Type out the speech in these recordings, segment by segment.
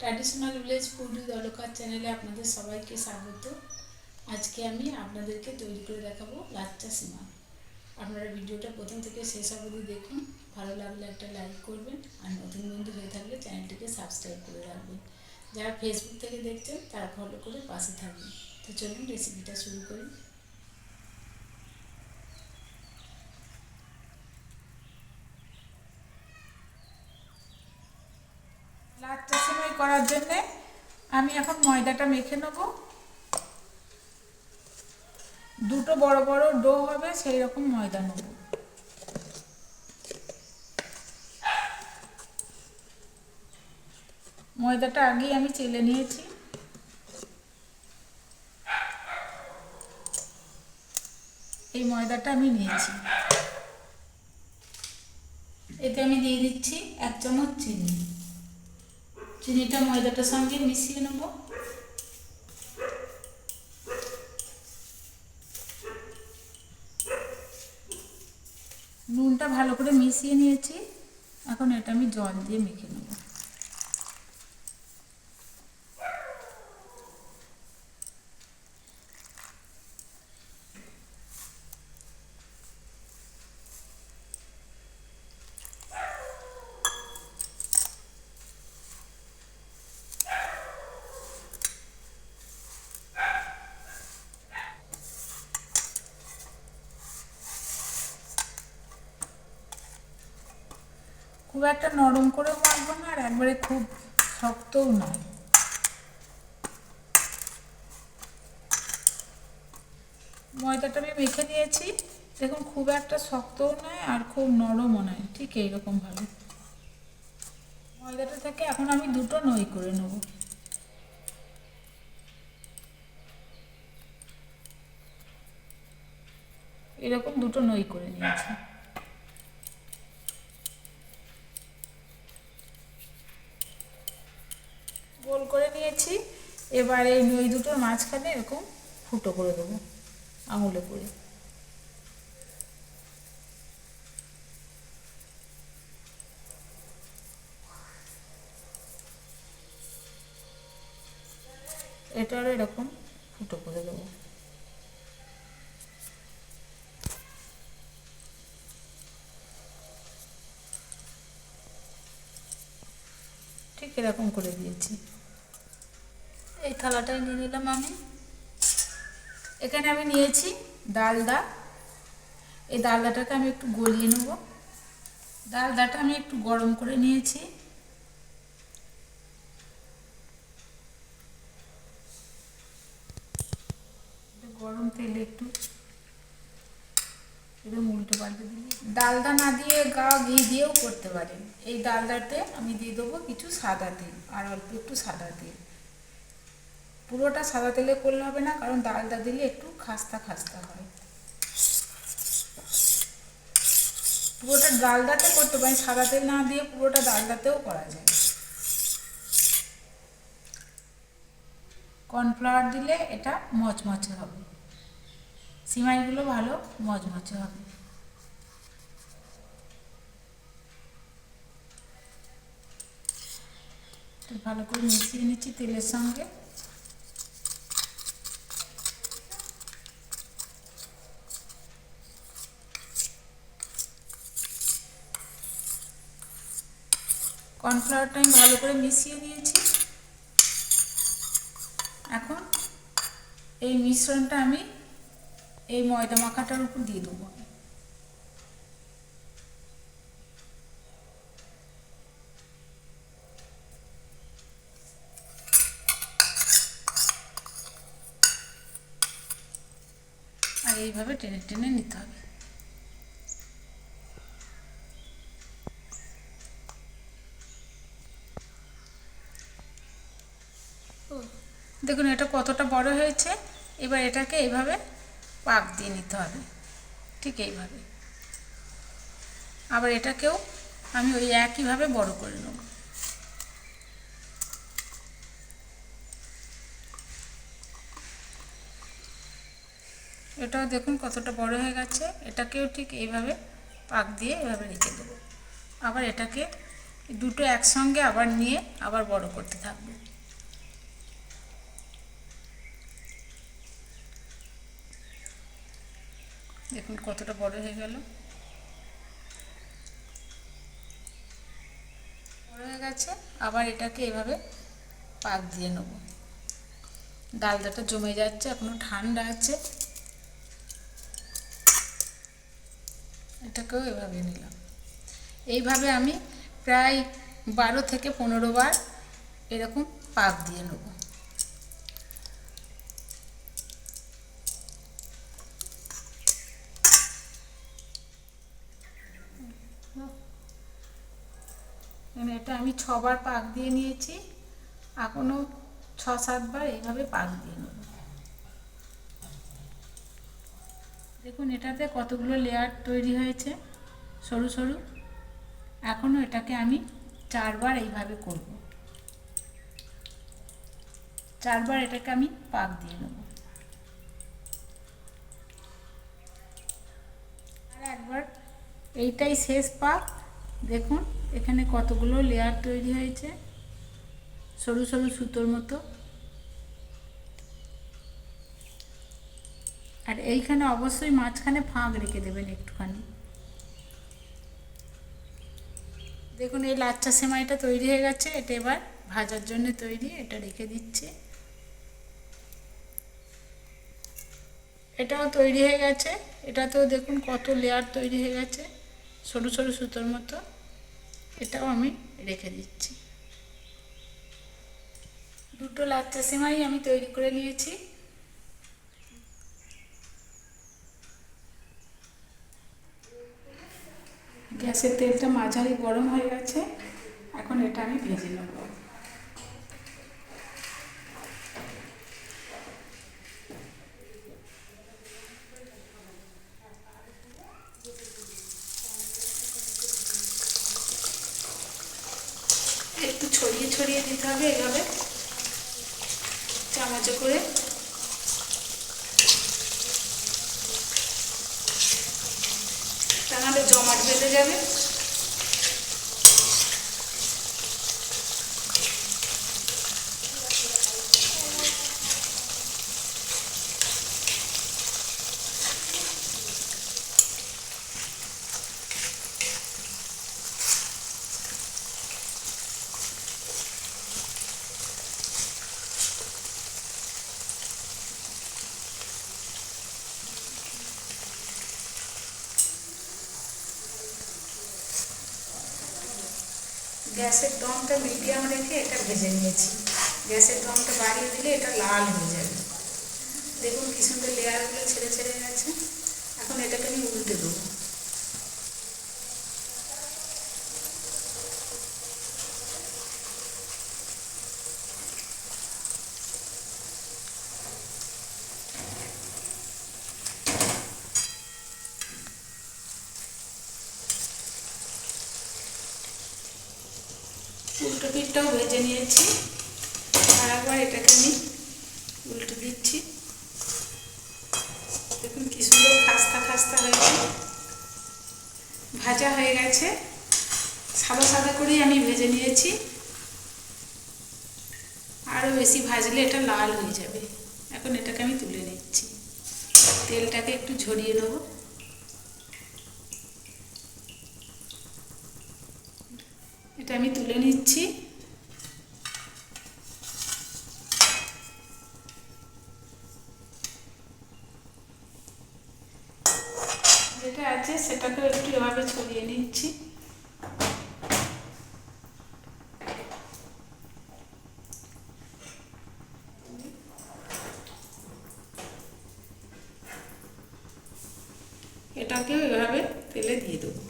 Traditional village food Walker চ্যানেলে আপনাদের সবাইকে স্বাগত। আজকে আমি আপনাদেরকে তৈরি করে দেখাবো লাচ্চা সিমা আপনারা ভিডিওটা প্রথম থেকে শেষ অবধি দেখুন। ভালো লাগলে একটা লাইক করবেন আর নতুন বন্ধু হয়ে থাকলে চ্যানেলটিকে সাবস্ক্রাইব করে রাখবেন। যারা ফেসবুক থেকে দেখছেন, তারা ফলো করে পাশে থাকবেন। তো চলুন রেসিপিটা শুরু করি লাচ্চা সেমাই করার জন্যে আমি এখন ময়দাটা মেখে নেব। দুটো বড় বড় ডো হবে সেই রকম ময়দা নেব। ময়দাটা আগেই আমি চেলে নিয়েছি। এই ময়দাটা আমি নিয়েছি। এতে আমি দিয়ে দিচ্ছি এক চামচ চিনি। চিনিটা ময়দাটার সঙ্গে মিশিয়ে নেব। নুনটা ভালো করে মিশিয়ে নিয়েছি। এখন এটা আমি জল দিয়ে মেখে নেব। খুব একটা নরম করে মাখবো না, আর একবারে খুব শক্তও নয়। ময়দাটা আমি মেখে নিয়েছি। দেখুন, খুব একটা শক্তও নয় আর খুব নরমও নয়, ঠিক এইরকম ভাবে ময়দাটা থেকে এখন আমি দুটো নই করে নেব। এরকম দুটো নই করে নিয়েছি। গোল করে নিয়েছি। এবার এই নই দুটোর মাঝখানে এরকম ফুটো করে দেবো, আঙুলে করে। এটারও এরকম ফুটো করে দেবো। ঠিক এরকম করে দিয়েছি। এই থালাটাই নিয়ে নিলাম আমি। এখানে আমি নিয়েছি ডালদা এই ডালদাটাকে আমি একটু গলিয়ে নেব। ডালদাটা আমি একটু গরম করে নিয়েছি। গরম তেলে একটু এরকম উল্টে পাল্টে দিলে ডালদা না দিয়ে গা ঘি দিয়েও করতে পারেন। এই ডালদাতে আমি দিয়ে দেবো কিছু সাদা তেল, আর অল্প একটু সাদা তেল। পুরোটা সাদা তেলে করলে হবে না, কারণ ডালটা দিলে একটু খাস্তা খাস্তা হয়। পুরোটা ডালদাতে করতে পারি সাদা তেল না দিয়ে পুরোটা ডালদাতেও করা যায়। কর্নফ্লাওয়ার দিলে এটা মচমচে হবে। সিমাইগুলো ভালো, মচমচে হবে। ভালো করে মিশিয়ে নিচ্ছি তেলের সঙ্গে। কর্নফ্লাওয়ারটা আমি ভালো করে মিশিয়ে নিয়েছি। এখন এই মিশ্রণটা আমি এই ময়দা মাখাটার উপর দিয়ে দেবো। আর এইভাবে টেনে টেনে নিতে হবে। দেখুন, এটা কতটা বড় হয়েছে, এবার এটাকে এইভাবে পাক দিয়ে নিতে হবে, ঠিক এইভাবে। আবার এটাকেও আমি ওই একইভাবে বড় করে নেব। এটাও দেখুন কতটা বড় হয়ে গেছে, এটাকেও ঠিক এইভাবে পাক দিয়ে এভাবে রেখে দেবো। আবার এটাকে দুটো একসঙ্গে আবার নিয়ে আবার বড় করতে থাকব। দেখুন কতটা বড় হয়ে গেল। বড় হয়ে গেছে, আবার এটাকে এভাবে পাক দিয়ে নেব। ডালদাটা জমে যাচ্ছে, এখনও ঠান্ডা আছে। এটাকেও এভাবে নিলাম। এইভাবে আমি প্রায় বারো থেকে পনেরো বার এরকম পাক দিয়ে নেব। এটা আমি ছবার পাক দিয়ে নিয়েছি এখনও ছ সাতবার এইভাবে পাক দিয়ে নেব। দেখুন, এটাতে কতগুলো লেয়ার তৈরি হয়েছে, সরু সরু। এখনও এটাকে আমি চারবার এইভাবে করব। চারবার এটাকে আমি পাক দিয়ে নেব। আর একবার এইটাই শেষ পাক। দেখুন, এখানে কতগুলো লেয়ার তৈরি হয়েছে। সরু সরু সুতোর মতো। আর এইখানে অবশ্যই মাঝখানে ফাঁক রেখে দেবেন একটুখানি। দেখুন, এই লাচ্চা সেমাইটা তৈরি হয়ে গেছে। এটা এবার ভাজার জন্য তৈরি, এটা রেখে দিচ্ছি। এটাও তৈরি হয়ে গেছে। এটাতেও দেখুন কত লেয়ার তৈরি হয়ে গেছে। সরু সরু সুতোর মতো এটাও আমি রেখে দিচ্ছি। দুটো লাচ্চা সেমাই আমি তৈরি করে নিয়েছি। গ্যাসের তেলটা মাঝারি গরম হয়ে গেছে, এখন এটা আমি ভেজে নেব একটু ছড়িয়ে দিতে হবে এভাবে চামচে করে। তাহলে জমাট বেঁধে যাবে। গ্যাসের দমটা মিডিয়াম রেখে এটা ভেজে নিয়েছি। গ্যাসের দমটা বাড়িয়ে দিলে এটা লাল হয়ে যাবে। দেখুন কি সুন্দর লেয়ারগুলো ছেড়ে ছেড়ে গেছে। এখন এটাকে আমি উল্টে দেবো। পিঠটাও ভেজে নিয়েছি। আর একবার এটাকে আমি উল্টো দিচ্ছি। দেখুন কি সুন্দর খাস্তা খাস্তা হয়েছে। ভাজা হয়ে গেছে। সাদা সাদা করেই আমি ভেজে নিয়েছি। আরও বেশি ভাজলে এটা লাল হয়ে যাবে। এখন এটাকে আমি তুলে নিচ্ছি। তেলটাকে একটু ঝরিয়ে নেব। এটা আমি তুলে নিচ্ছি। আছে সেটাকেও একটু এভাবে ছড়িয়ে নিচ্ছি। এটাকেও এভাবে তেলে দিয়ে দেবো।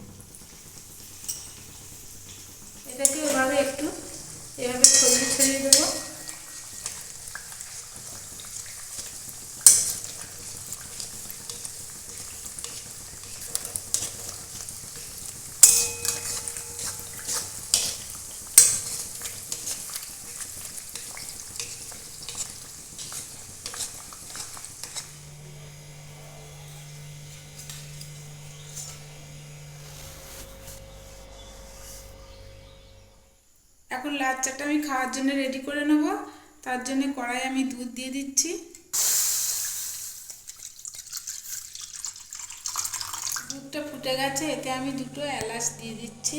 এখন লাচ্চাটা চাটা আমি খাওয়ার জন্য রেডি করে নেব। তার জন্য কড়াই আমি দুধ দিয়ে দিচ্ছি। দুধটা ফুটে গেছে, এতে আমি দুটো এলাচ দিয়ে দিচ্ছি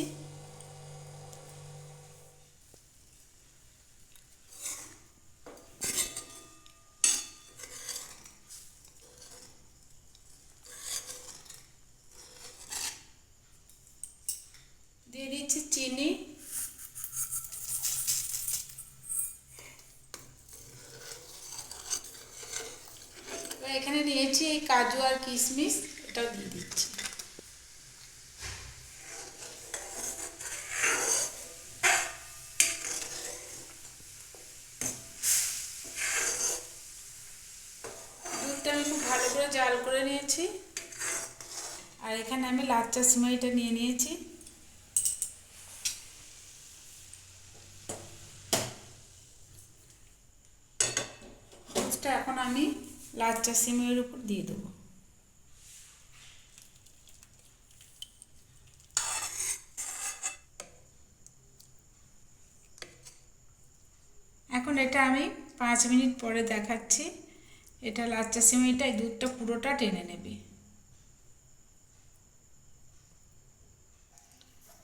দিয়ে দিচ্ছি চিনি এবার এখানে এই কাজু আর কিশমিশ এটাও দিয়ে দিচ্ছি। দুধটা আমি খুব ভালো করে জাল করে নিয়েছি। আর এখানে আমি লাচ্চা সিমাইটা নিয়ে নিয়েছি। এখন আমি লাচ্চা সিমের উপর দিয়ে দেবো এখন এটা আমি পাঁচ মিনিট পরে দেখাচ্ছি। এটা লাচ্চা সিমাইটা এই দুধটা পুরোটা টেনে নেবে।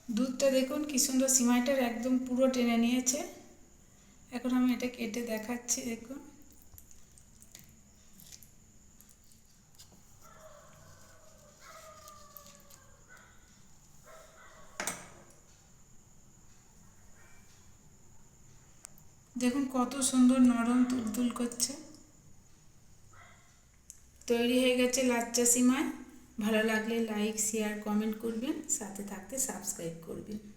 দুধটা দেখুন কি সুন্দর সিমাইটার একদম পুরো টেনে নিয়েছে। এখন আমি এটা কেটে দেখাচ্ছি, দেখুন। দেখুন কত সুন্দর নরম তুলতুল করছে। তৈরি হয়ে গেছে লাচ্চা সিমাই। ভালো লাগলে লাইক শেয়ার কমেন্ট করবেন, সাথে থাকতে সাবস্ক্রাইব করবেন।